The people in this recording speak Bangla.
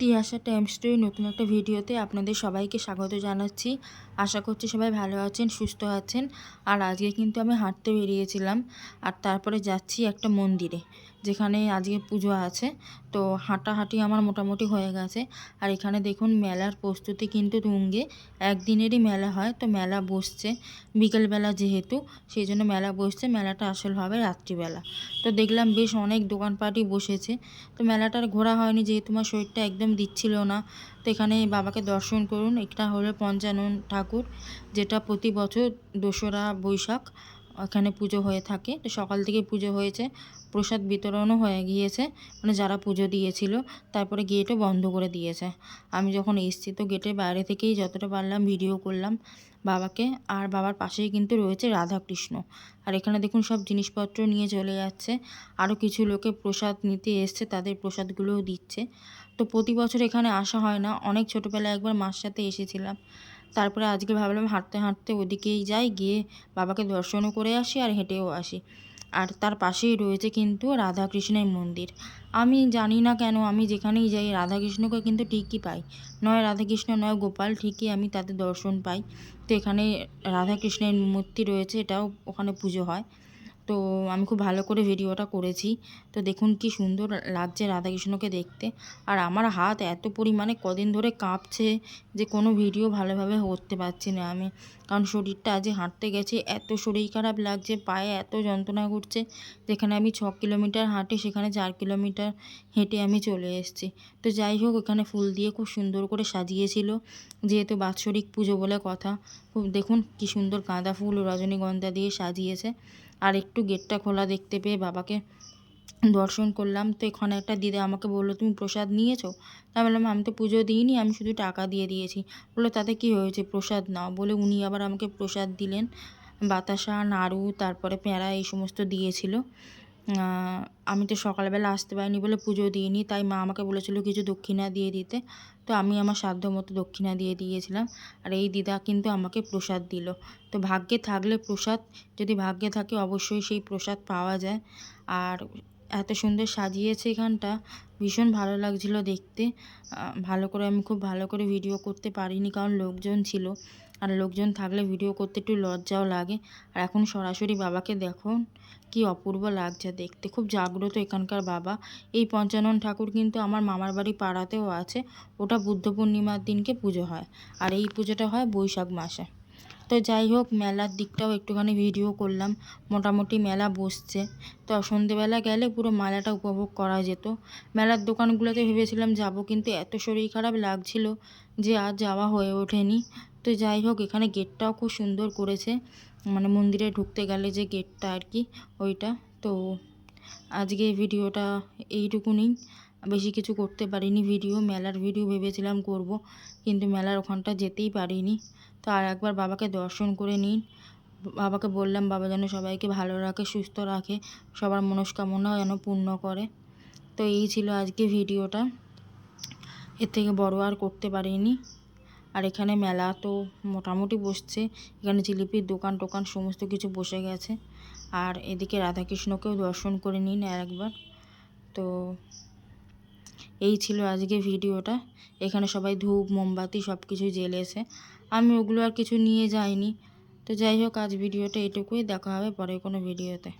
তিয়াশা টাইম স্টোরি নতুন একটা ভিডিওতে আপনাদের সবাইকে স্বাগত জানাচ্ছি। আশা করছি সবাই ভালো আছেন, সুস্থ আছেন। আর আজকে কিন্তু আমি হাঁটতে বেরিয়েছিলাম। আর তারপরে যাচ্ছি একটা মন্দিরে। যেখানে আজকে পুজো আছে। তো হাঁটাহাঁটি আমার মোটামুটি হয়ে গেছে। আর এখানে দেখুন মেলার প্রস্তুতি কিন্তু তুঙ্গে। একদিনেরই মেলা হয়, তো মেলা বসছে। বিকেলবেলা যেহেতু, সেই জন্য মেলা বসছে। মেলাটা আসল হবে রাত্রিবেলা। তো দেখলাম বেশ অনেক দোকানপাটই বসেছে। তো মেলাটার ঘোরা হয়নি যেহেতু, আমার শরীরটা একদম দিচ্ছিল না। তো এখানে বাবাকে দর্শন করুন। একটা হলো পঞ্চানন ঠাকুর, যেটা প্রতি বছর দোসরা বৈশাখ এখানে পুজো হয়ে থাকে। তো সকাল থেকে পুজো হয়েছে, প্রসাদ বিতরণও হয়ে গিয়েছে মানে যারা পুজো দিয়েছিল, তারপরে গেটও বন্ধ করে দিয়েছে। আমি যখন এসছি তো গেটের বাইরে থেকেই যতটা পারলাম ভিডিও করলাম বাবাকে, আর বাবার পাশেই কিন্তু রয়েছে রাধাকৃষ্ণ। আর এখানে দেখুন সব জিনিসপত্র নিয়ে চলে যাচ্ছে। আরও কিছু লোকে প্রসাদ নিতে এসছে, তাদের প্রসাদগুলোও দিচ্ছে। তো প্রতি বছর এখানে আসা হয় না। অনেক ছোটোবেলায় একবার মার সাথে এসেছিলাম। তারপরে আজকে ভাবলাম হাঁটতে হাঁটতে ওদিকেই যাই, গিয়ে বাবাকে দর্শনও করে আসি আর হেঁটেও আসি। আর তার পাশেই রয়েছে কিন্তু রাধাকৃষ্ণের মন্দির। আমি জানি না কেন আমি যেখানেই যাই রাধাকৃষ্ণকে কিন্তু ঠিকই পাই। নয় রাধাকৃষ্ণ, নয় গোপাল, ঠিকই আমি তাদের দর্শন পাই। তো এখানে রাধাকৃষ্ণের মূর্তি রয়েছে, এটাও ওখানে পুজো হয়। তো আমি খুব ভালো করে ভিডিওটা করেছি। তো দেখুন কি সুন্দর লাগছে রাধাকৃষ্ণকে দেখতে। আর আমার হাত এত পরিমাণে কদিন ধরে কাঁপছে যে কোনো ভিডিও ভালোভাবে করতে পারছি না আমি। কারণ শরীরটা আজ হাঁটতে গেছে, এত শরীর খারাপ লাগছে, পায়ে এত যন্ত্রণা করছে, যেখানে আমি ছ কিলোমিটার হাঁটি, সেখানে চার কিলোমিটার হেঁটে আমি চলে এসেছি। তো যাই হোক ওখানে ফুল দিয়ে খুব সুন্দর করে সাজিয়েছিল। যেহেতু বাৎসরিক পুজো বলে কথা, খুব দেখুন কি সুন্দর গাঁদা ফুল রজনীগন্ধা দিয়ে সাজিয়েছে। আর একটু গেটটা খোলা দেখতে পেয়ে বাবাকে দর্শন করলাম। তো এখানে একটা দিদা আমাকে বলল, তুমি প্রসাদ নিয়েছো? তা বললাম, আমি তো পুজো দিইনি, আমি শুধু টাকা দিয়ে দিয়েছি। বলল, তাতে কি হয়েছে? প্রসাদ নাও। বলে উনি আবার আমাকে প্রসাদ দিলেন। বাতাসা, নাড়ু, তারপরে পেঁড়া এই সমস্ত দিয়েছিল। আমি তো সকালবেলা আসতে পারিনি বলে পুজো দিইনি, তাই মা আমাকে বলেছিল কিছু দক্ষিণা দিয়ে দিতে। তো আমি আমার সাধ্য মতো দক্ষিণা দিয়ে দিয়েছিলাম। আর এই দিদা কিন্তু আমাকে প্রসাদ দিল। তো ভাগ্যে থাকলে প্রসাদ, যদি ভাগ্যে থাকে অবশ্যই সেই প্রসাদ পাওয়া যায়। আর এত সুন্দর সাজিয়েছে এখানটা, ভীষণ ভালো লাগছিল দেখতে। ভালো করে আমি খুব ভালো করে ভিডিও করতে পারিনি, কারণ লোকজন ছিল। আর লোকজন থাকলে ভিডিও করতে একটু লজ্জাও লাগে। আর এখন সরাসরি বাবাকে দেখুন, কি অপূর্ব লাগছে দেখতে। খুব জাগ্রত এখানকার বাবা। এই পঞ্চানন ঠাকুর কিন্তু আমার মামার বাড়ি পাড়াতেও আছে। ওটা বুদ্ধ পূর্ণিমার দিনকে পুজো হয়। আর এই পুজোটা হয় বৈশাখ মাসে। তো যাই হোক, মেলার দিকটাও একটুখানি ভিডিও করলাম। মোটামুটি মেলা বসছে। তো সন্ধেবেলা গেলে পুরো মেলাটা উপভোগ করা যেত। মেলার দোকানগুলোতে ভেবেছিলাম যাব, কিন্তু এত শরীর খারাপ লাগছিল যে আর যাওয়া হয়ে ওঠেনি। তো যাই হোক, এখানে গেটটাও খুব সুন্দর করেছে। মানে মন্দিরে ঢুকতে গেলে যে গেটটা আর কি, ওইটা। তো আজকে ভিডিওটা এইটুকুনি। বেশি কিছু করতে পারিনি ভিডিও, মেলার ভিডিও ভেবেছিলাম করব, কিন্তু মেলার ওখানটা যেতেই পারিনি। তো আর একবার বাবাকে দর্শন করে নিন। বাবাকে বললাম, বাবা যেন সবাইকে ভালো রাখে, সুস্থ রাখে, সবার মনস্কামনা যেন পূর্ণ করে। তো এই ছিল আজকে ভিডিওটা। এর থেকে বড় আর করতে পারিনি। আর এখানে মেলা তো মোটামুটি বসছে। এখানে জিলিপির দোকান টোকান সমস্ত কিছু বসে গেছে। আর এদিকে রাধাকৃষ্ণকেও দর্শন করে নিন আর একবার। তো এই ছিল আজকে ভিডিওটা। এখানে সবাই ধূপ, মোমবাতি সব কিছু জ্বেলেছে। আমি ওগুলো আর কিছু নিয়ে যাইনি। তো যাই হোক, আজ ভিডিওটা এটুকুই। দেখা হবে পরে কোনো ভিডিওতে।